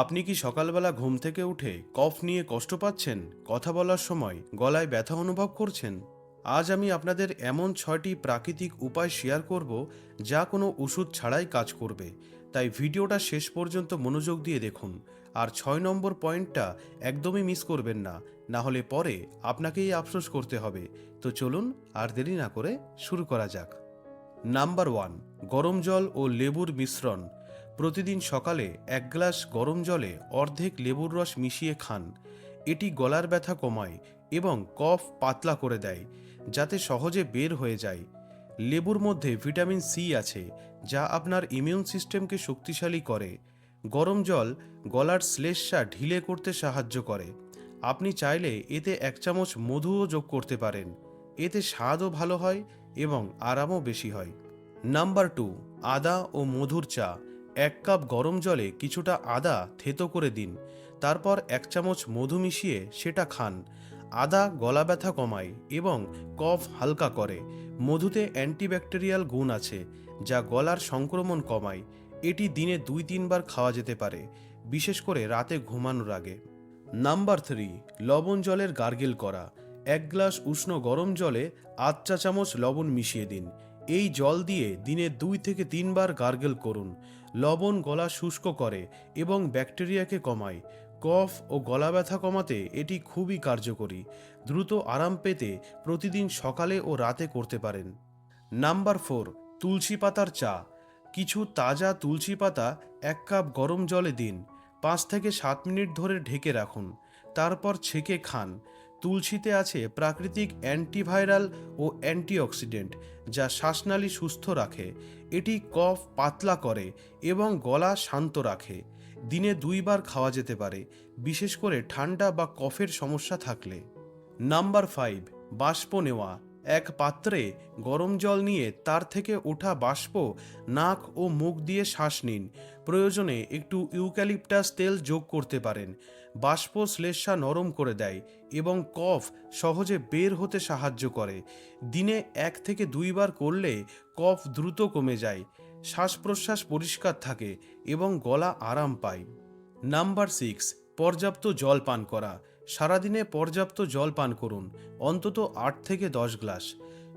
আপনি কি সকালবেলা ঘুম থেকে উঠে কফ নিয়ে কষ্ট পাচ্ছেন? কথা বলার সময় গলায় ব্যথা অনুভব করছেন? আজ আমি আপনাদের এমন ছয়টি প্রাকৃতিক উপায় শেয়ার করব যা কোনো ওষুধ ছাড়াই কাজ করবে। তাই ভিডিওটা শেষ পর্যন্ত মনোযোগ দিয়ে দেখুন। আর ছয় নম্বর পয়েন্টটা একদমই মিস করবেন না। না হলে পরে আপনাকেই আফসোস করতে হবে। তো চলুন আর দেরি না করে শুরু করা যাক। নাম্বার ওয়ান, গরম জল ও লেবুর মিশ্রণ। প্রতিদিন সকালে এক গ্লাস গরম জলে অর্ধেক লেবুর রস মিশিয়ে খান। এটি গলার ব্যথা কমায় এবং কফ পাতলা করে দেয়, যাতে সহজে বের হয়ে যায়। লেবুর মধ্যে ভিটামিন সি আছে, যা আপনার ইমিউন সিস্টেমকে শক্তিশালী করে। গরম জল গলার শ্লেষ্মা ঢিলে করতে সাহায্য করে। আপনি চাইলে এতে এক চামচ মধুও যোগ করতে পারেন। এতে স্বাদও ভালো হয় এবং আরামও বেশি হয়। নাম্বার টু, আদা ও মধুর চা। এক কাপ গরম জলে কিছুটা আদা থেতো করে দিন। তারপর এক চামচ মধু মিশিয়ে সেটা খান। আদা গলা ব্যথা কমায় এবং কফ হালকা করে। মধুতে অ্যান্টিব্যাকটেরিয়াল গুণ আছে, যা গলার সংক্রমণ কমায়। এটি দিনে দুই তিনবার খাওয়া যেতে পারে, বিশেষ করে রাতে ঘুমানোর আগে। নাম্বার থ্রি, লবণ জলের গার্গেল করা। এক গ্লাস উষ্ণ গরম জলে আধ চা চামচ লবণ মিশিয়ে দিন। এই জল দিয়ে দিনে দুই থেকে তিনবার গার্গেল করুন। লবণ গলা শুষ্ক করে এবং ব্যাকটেরিয়াকে কমায়। কফ ও গলা ব্যথা কমাতে এটি খুবই কার্যকরী। দ্রুত আরাম পেতে প্রতিদিন সকালে ও রাতে করতে পারেন। নাম্বার ফোর, তুলসী পাতার চা। কিছু তাজা তুলসী পাতা এক কাপ গরম জলে দিন। পাঁচ থেকে সাত মিনিট ধরে ঢেকে রাখুন। তারপর ছেঁকে খান। তুলসীতে আছে প্রাকৃতিক অ্যান্টিভাইরাল ও অ্যান্টিঅক্সিডেন্ট, যা শ্বাসনালী সুস্থ রাখে। এটি কফ পাতলা করে এবং গলা শান্ত রাখে। দিনে দুইবার খাওয়া যেতে পারে, বিশেষ করে ঠান্ডা বা কফের সমস্যা থাকলে। নাম্বার ফাইভ, বাষ্প নেওয়া। এক পাত্রে গরম জল নিয়ে তার থেকে ওঠা বাষ্প, নাক ও মুখ দিয়ে শ্বাস নিন। প্রয়োজনে একটু ইউক্যালিপটাস তেল যোগ করতে পারেন। বাষ্প শ্লেষ্মা নরম করে দেয় এবং কফ সহজে বের হতে সাহায্য করে। দিনে এক থেকে দুইবার করলে কফ দ্রুত কমে যায়, শ্বাস প্রশ্বাস পরিষ্কার থাকে এবং গলা আরাম পায়। নাম্বার সিক্স, পর্যাপ্ত জল পান করা। সারাদিনে পর্যাপ্ত জল পান করুন, অন্তত আট থেকে দশ গ্লাস।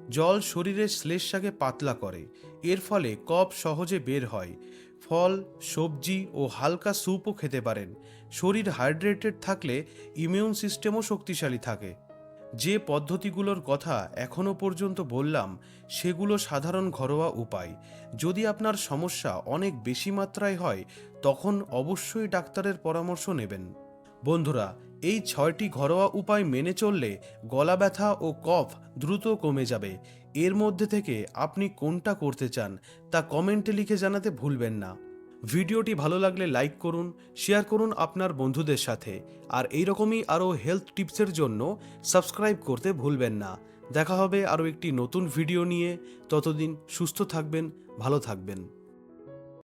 জল শরীরের শ্লেষ্মাকে পাতলা করে, এর ফলে কফ সহজে বের হয়। ফল, সবজি ও হালকা স্যুপও খেতে পারেন। শরীর হাইড্রেটেড থাকলে ইমিউন সিস্টেমও শক্তিশালী থাকে। যে পদ্ধতিগুলোর কথা এখনও পর্যন্ত বললাম, সেগুলো সাধারণ ঘরোয়া উপায়। যদি আপনার সমস্যা অনেক বেশি মাত্রায় হয়, তখন অবশ্যই ডাক্তারের পরামর্শ নেবেন। বন্ধুরা এই ছয়টি ঘরোয়া উপায় মেনে চললে গলা ব্যথা ও কফ দ্রুত কমে যাবে। এর মধ্যে থেকে আপনি কোনটা করতে চান তা কমেন্টে লিখে জানাতে ভুলবেন না। ভিডিওটি ভালো লাগলে লাইক করুন, শেয়ার করুন আপনার বন্ধুদের সাথে। আর এইরকমই আরও হেলথ টিপসের জন্য সাবস্ক্রাইব করতে ভুলবেন না। দেখা হবে আরও একটি নতুন ভিডিও নিয়ে। ততদিন সুস্থ থাকবেন, ভালো থাকবেন।